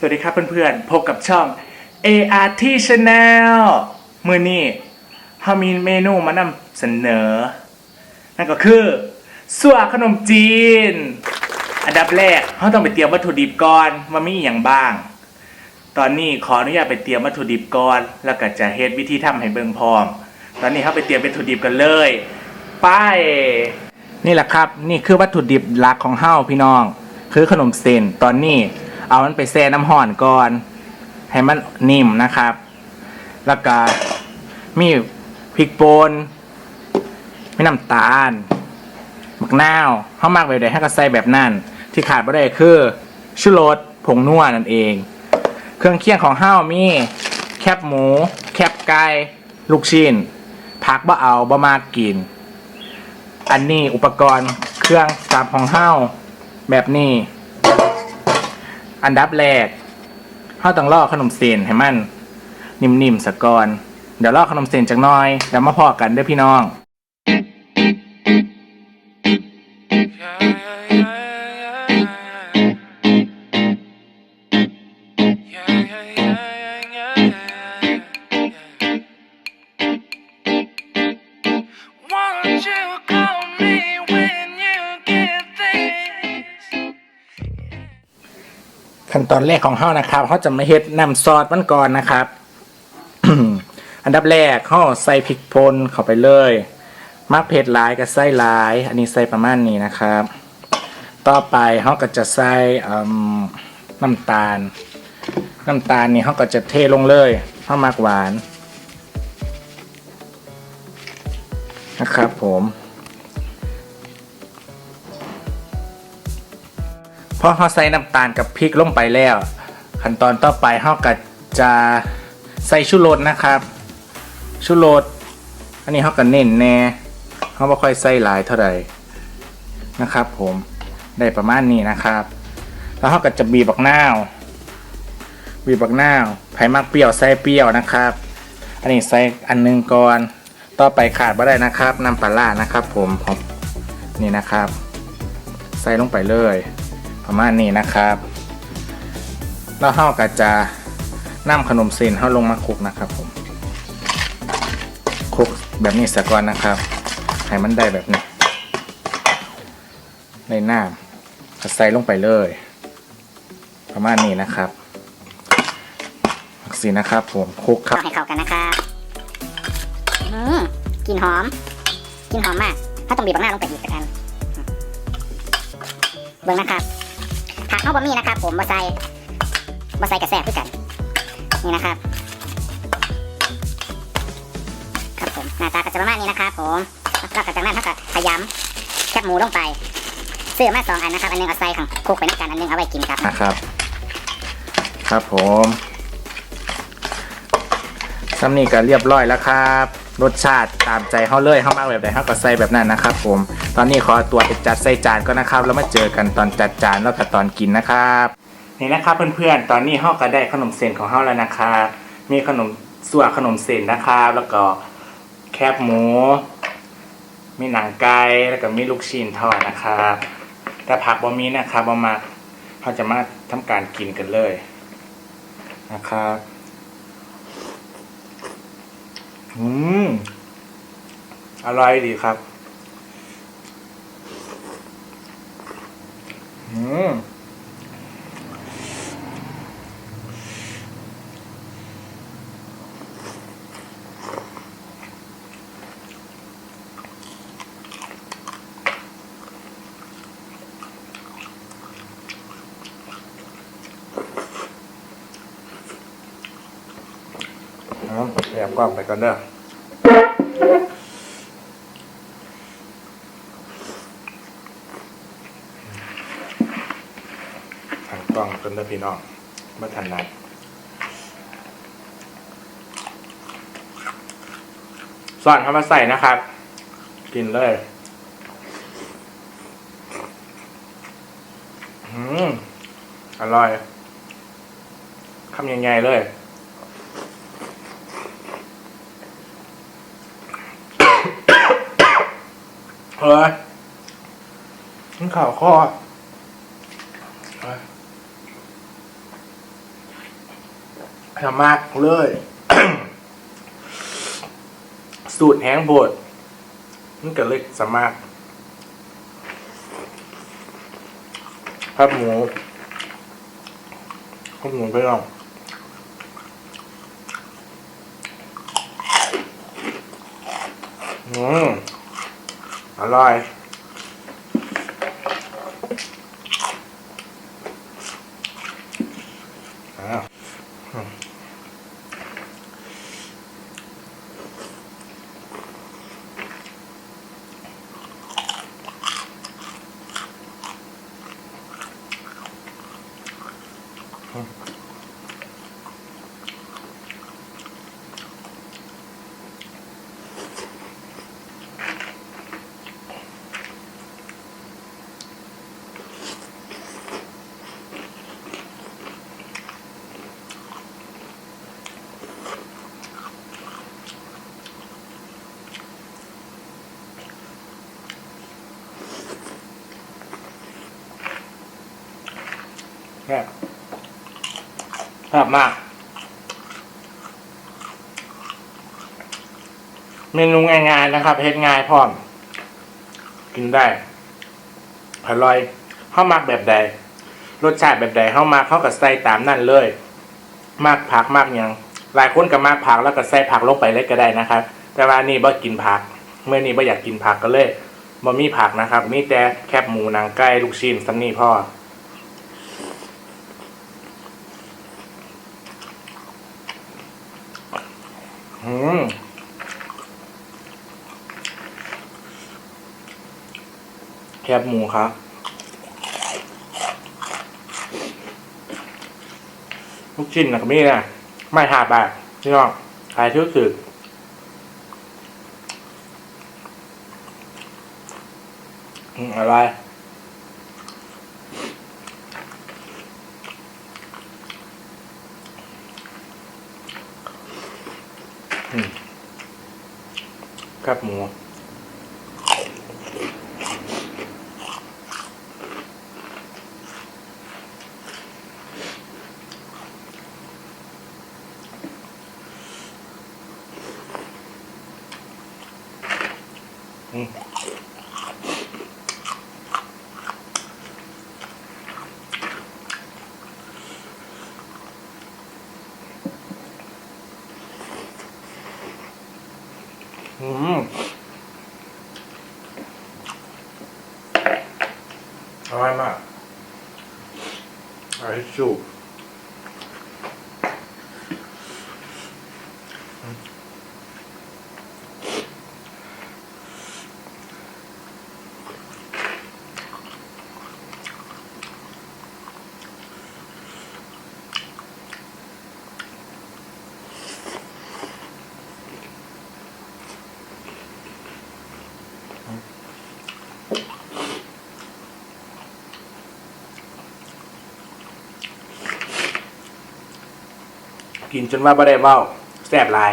สวัสดีครับเพื่อนๆ พบกับช่อง ART Channel มือนี้เฮามีเมนูมานำเสนอ นั่นก็คือสั่วขนมจีน อันดับแรกเราต้องไปเตรียมวัตถุดิบก่อนว่ามีอย่างบ้าง ตอนนี้ขออนุญาตไปเตรียมวัตถุดิบก่อน แล้วก็จะเฮ็ดวิธีทำให้เบิ่งพร้อม ตอนนี้เขาไปเตรียมวัตถุดิบกันเลยไปนี่แหละครับ นี่คือวัตถุดิบหลักของเฮ้าพี่น้อง คือขนมเส้นตอนนี้ เอามันไปแช่น้ำห่อนก่อน ให้มันนิ่มนะครับ แล้วก็มีพริกป่นมีน้ำตาลมะนาวเฮามากแบบใดให้ก็ใส่แบบนั้น ที่ขาดไม่ได้คือชูรสผงนัวนั่นเอง เครื่องเคียงของเฮามีแคบหมู แคบไก่ลูกชิ้นผักบ่เอาบ่มากกิน อันนี้อุปกรณ์เครื่องสับของเฮาแบบนี้ อันดับแรกเฮาต้องลอกขนมเส้นให้มัน นิ่มๆสะก่อน เดี๋ยวลอกขนมเส้นจักหน่อยเดี๋ยวมาพอกันเด้อพี่น้อง Won't you call me ขั้นตอนแรกของเฮานะครับเฮาจะมาเฮ็ดน้ำซอสมันก่อนนะครับ อันดับแรกเฮาใส่พริกป่นเข้าไปเลยมักเผ็ดหลายก็ใส่หลาย อันนี้ใส่ประมาณนี้นะครับ ต่อไปเฮาก็จะใส่น้ำตาล น้ำตาลนี่เฮาก็จะเทลงเลยเฮามักหวาน นะครับผม พอเราใส่น้ำตาลกับพริกลงไปแล้ว ขั้นตอนต่อไปเราก็จะใส่ชูรสนะครับชูรสอันนี้เราก็เน้นแน่เราไม่ค่อยใส่หลายเท่าไหร่นะครับ ผมได้ประมาณนี้นะครับ แล้วเราก็จะบีบบักนาวบีบบักนาวไผ่มักเปรี้ยวใส่เปรี้ยวนะครับ อันนี้ใส่อันหนึงก่อนต่อไปขาดไม่ได้นะครับน้ำปลาร้านะครับ ผมนี่นะครับ ใส่ลงไปเลย ประมาณนี้นะครับ แล้วเฮาก็จะนำขนมเส้นเฮาลงมาคลุกนะครับผมคลุกแบบนี้สะก่อนนะครับให้มันได้แบบนี้ในน้ำก็ใส่ลงไปเลย ประมาณนี้นะครับสินะครับผมคลุกครับให้เข้ากันนะครับอืมกลิ่นหอมกลิ่นหอมมาก ถ้าต้องบีบบังหน้าลงไปอีกสักอันเบิ่งนะครับ ผักเข้าบะหมี่นะครับ ผมบะใส่บะใส่กระแสด้วยกัน นี่นะครับ ครับผมหน้าตาก็จะประมาณนี้นะครับ ผมแล้วก็จากนั้นถ้าก็ขยำแคบหมูลงไปเสื้อมาสองอันนะครับ อันหนึงเอาใส่ข้างคุกไปด้วยกันอันหนึงเอาไว้กินครับนะครับ ครับผมซ้ำนี่ก็เรียบร้อยแล้วครับ รสชาติตามใจเขาเลยเขามากแบบไหนเขาก็ใส่แบบนั้นนะครับ ผม ตอนนี้ขอตัวไปจัดใส่จานก็นะครับ แล้วมาเจอกันตอนจัดจานแล้วก็ตอนกินนะครับนี่นะครับเพื่อนๆ ตอนนี้เขาก็ได้ขนมเส้นของเขาแล้วนะครับมีขนมส่วนขนมเส้นนะครับแล้วก็แคบหมู มีหนังไก่แล้วก็มีลูกชิ้นทอดนะครับ แต่ผักบะมีนะครับบะมาเขาจะมาทำการกินกันเลยนะครับอืม อร่อยดีครับ อืมแอบกล้องไปก่อนเด้อทางกล้องกันเด้อพี่น้องเมื่อทันนัดสอนเข้ามาใส่นะครับ กินเลยอืมอร่อยคำยังไงเลยเฮ้ยมันข่าวข้อเฮ้ย ทำมากเลย สูตรแห้งโบดมันก็เลยสมารครับหมูครับหมูไปลองอืมอร่อย แซ่บแซ่บมาก เมนูง่ายๆนะครับเฮ็ดง่ายพร้อม กินได้อร่อยข้ามักแบบใด รสชาติแบบใดข้ามาเข้ากับใส่ตามนั่นเลย มากผักมากยังหลายคนก็มากผักแล้วก็ใส่ผักลงไปเลยก็ได้นะครับ แต่ว่านี่บ่กินผัก เมื่อนี้บ่อยากกินผักก็เลยบ่มีผักนะครับ มีแต่แคบหมูหนังไก่ลูกชิ้นสันนี่พ่อ อืมแคบหมูครับลูกชิ้นนะก็มีนะไม่หาบาทพี่น้องขายชื่อสึกอืมอะไร ครั อร่อยมากอร่อยสุด กินจนว่าบ่ได้เบ้าแซ่บหลาย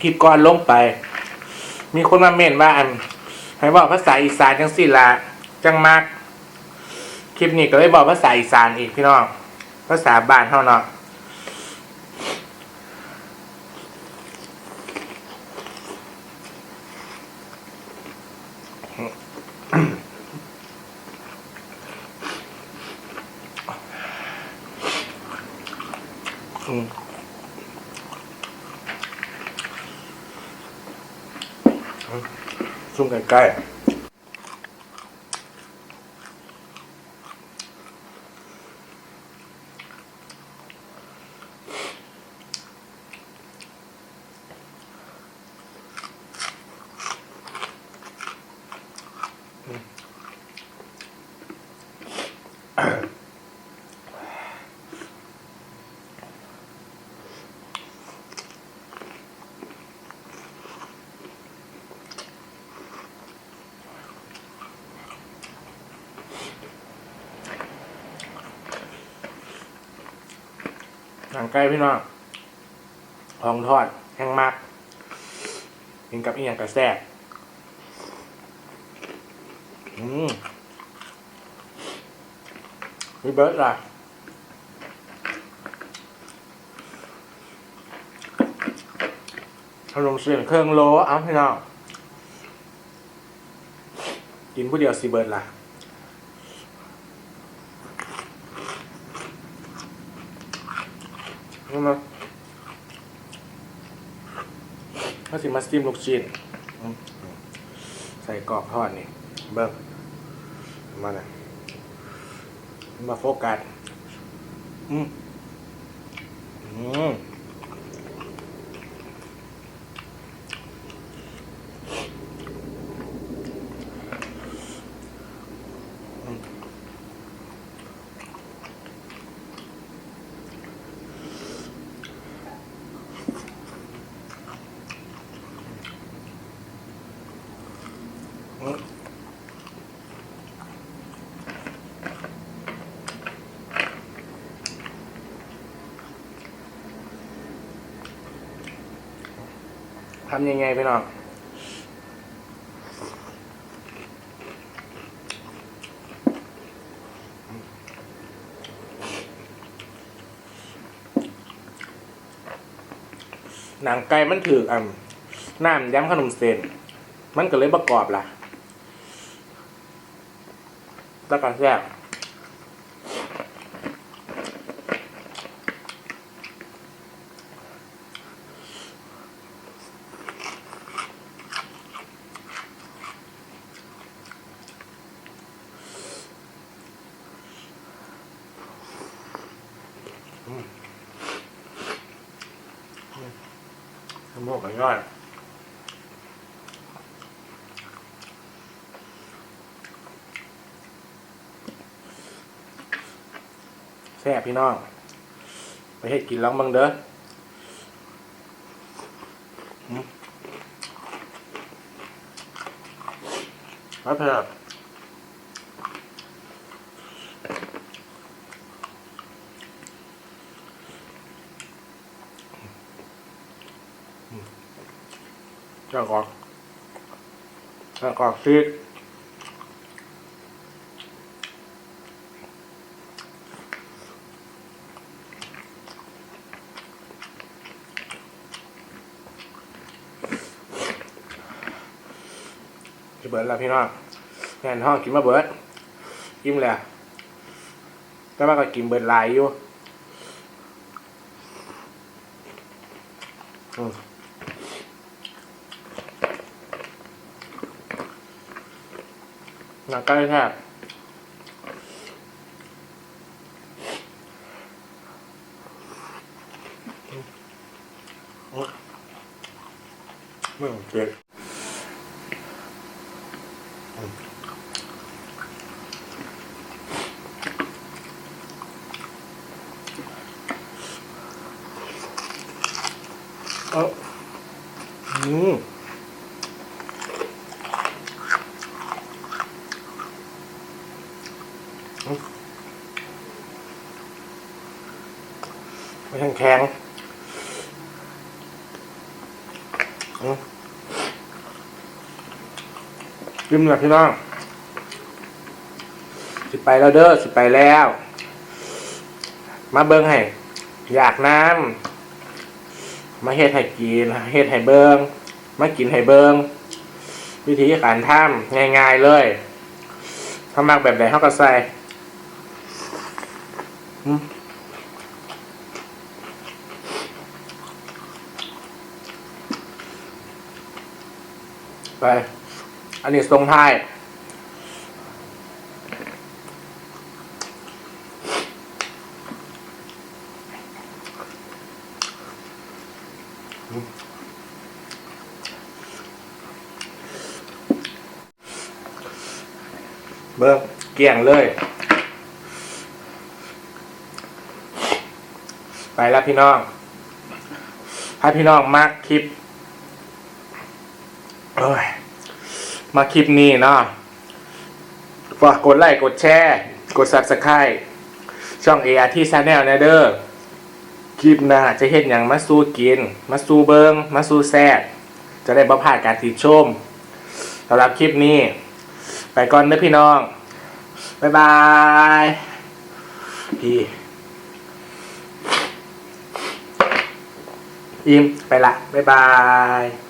คลิปก่อนลงไป มีคนมาเม่นว่าอันให้บอกภาษาอีสานจังสิละจังมาก คลิปนี้ก็เลยบอกภาษาอีสานอีกพี่น้อง ภาษาบ้านเท่าเนาะ อืมซุ่มใกล้ๆหนังใกล้พี่น้องของทอดแห้งมากกินกับอีหยังกระแซ่บอืมมีเบิร์ดล่ะขนมเสียนเครื่องโลอ้าพี่น้องกินผู้เดียวสิเบิร์ดล่ะ นี่มาถ้าสิมาสติมลูกชิ้นใส่กรอบทอดนี่ เบิ้งมาเลยมาโฟกัส อืมอืม ทำยังไงพี่น้องหนังไก่มันถืออ่ำน้ำย้ำขนมเส้นมันก็เลยประกอบล่ะ แล้วก็แซ่บอืมอืมน้ำมูกกันย่อย แซ่บพี่น้องไปเฮ็ดกินลองเบังเด้อครับเพื่อนจ้างก่อนจ้างกอนซีด จะเบิร์ดแล้วพี่น้องแงนห้องกินมาเบิร์ดกินแล้วแต่ว่าก็กินเบิร์ดลายอยู่หนังใกล้แทบอืมอืมเจ็ด เอออืมอืมไม่แข็งแข็งยิ้มหน่อยพี่น้องสิไปแล้วเด้อสิไปแล้ว มาเบิ้งให้อยากน้ำ มาเฮ็ดให้กินเฮ็ดให้เบิงมากินให้เบิงวิธีการทำง่ายๆเลยทำมากแบบไหนเฮาก็ใส่ไป อันนี้ทรงไทย เบิ่งเกี่ยงเลย ไปแล้วพี่น้อง ถ้าพี่น้องมากคลิปเอ้ยมาคลิปนี้เนาะฝากกดไลค์กดแชร์ กด subscribe ช่อง ART Channel นะเด้อ คลิปหน้าจะเห็นอย่างมาสู้กิน มาสู้เบิงมาสู้แซดจะได้บ่พลาดการติดชมสำหรับคลิปนี้ ไปก่อนเด้อพี่น้อง บ๊ายบายพี่อิมไปละ บ๊ายบาย